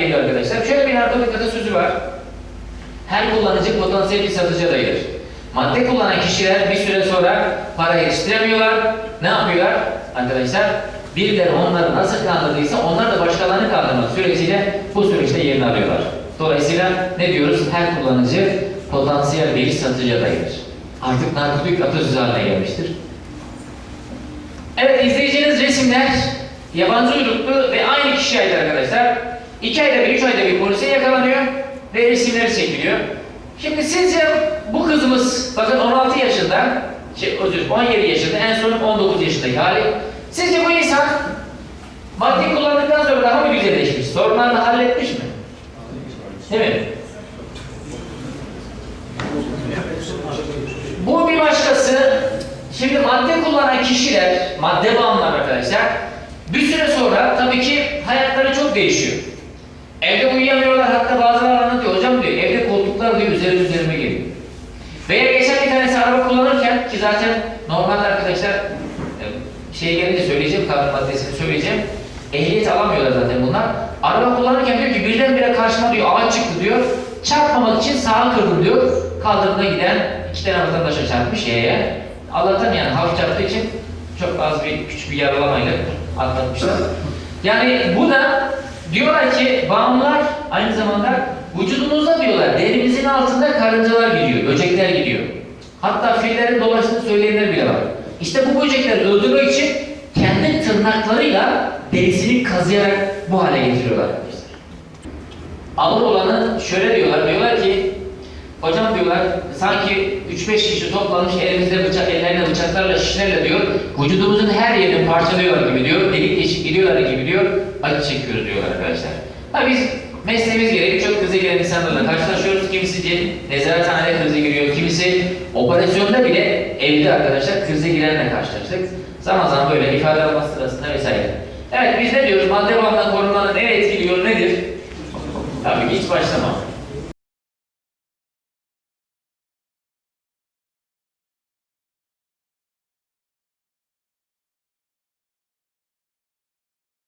geliyor arkadaşlar. Şöyle bir narkotik atasözü var. Her kullanıcı potansiyel bir satıcı adayıdır. Madde kullanan kişiler bir süre sonra para yetiştiremiyorlar. Ne yapıyorlar? Arkadaşlar birileri onları nasıl kandırdıysa onlar da başkalarını kandırmak süreciyle bu süreçte yerini alıyorlar. Dolayısıyla ne diyoruz? Her kullanıcı potansiyel bir satıcı adayıdır. Artık narkotik atasözü haline gelmiştir. Evet izleyeceğiniz resimler yabancı uyruklu ve aynı kişiye arkadaşlar. İki ayda bir, üç ayda bir polise yakalanıyor ve resimleri çekiliyor. Şimdi sizce bu kızımız bakın 16 yaşında, şey, özür dilerim, 17 yaşında, en son 19 yaşındaki hali. Sizce bu insan madde kullandıktan sonra daha mı güzelleşmiş? Sorunlarını halletmiş mi? Değil mi? Bu bir başkası. Şimdi madde kullanan kişiler, madde bağımlılar arkadaşlar, bir süre sonra tabii ki hayatları çok değişiyor. Evde uyuyamıyorlar, hatta bazıları anlatıyor. Hocam diyor, evde koltuklar diyor, üzerime üzerime geliyor. Veya geçen bir tanesi araba kullanırken, ki zaten normalde arkadaşlar, şey gelince söyleyeceğim, kadın maddesini söyleyeceğim. Ehliyet alamıyorlar zaten bunlar. Araba kullanırken diyor ki birdenbire karşıma diyor ağaç çıktı diyor. Çarpmamak için sağa kırdım diyor. Kaldırımda giden iki tane vatandaşa çarpmış yaya. Allah'tan yani hafif çarptığı için çok az bir küçük bir yaralamayla atlatmışlar. Yani bu da diyorlar ki bağımlılar aynı zamanda vücudumuzda diyorlar derimizin altında karıncalar gidiyor, böcekler gidiyor. Hatta fillerin dolaştığını söyleyenler bile var. İşte bu böcekleri öldürmek için kendi tırnaklarıyla derisini kazıyarak bu hale getiriyorlar. Ağır olanı şöyle diyorlar, diyorlar ki hocam diyorlar sanki 3-5 kişi toplanmış elimizde bıçak, ellerine bıçaklarla, şişlerle diyor vücudumuzun her yerini parçalıyorlar gibi diyor, gidiyorlar gibi diyor, acı çekiyoruz diyorlar arkadaşlar. Ha biz mesleğimiz gereği çok krize giren insanlarla karşılaşıyoruz. Kimisi nezarethanede krize giriyor, kimisi operasyonda bile evde arkadaşlar krize girenle karşılaştık. Zaman zaman böyle ifade alması sırasında vesaire. Evet biz ne diyoruz? Madde bağımlılığı korunmanın en etkili yolu nedir? Tabii ki hiç başlamam.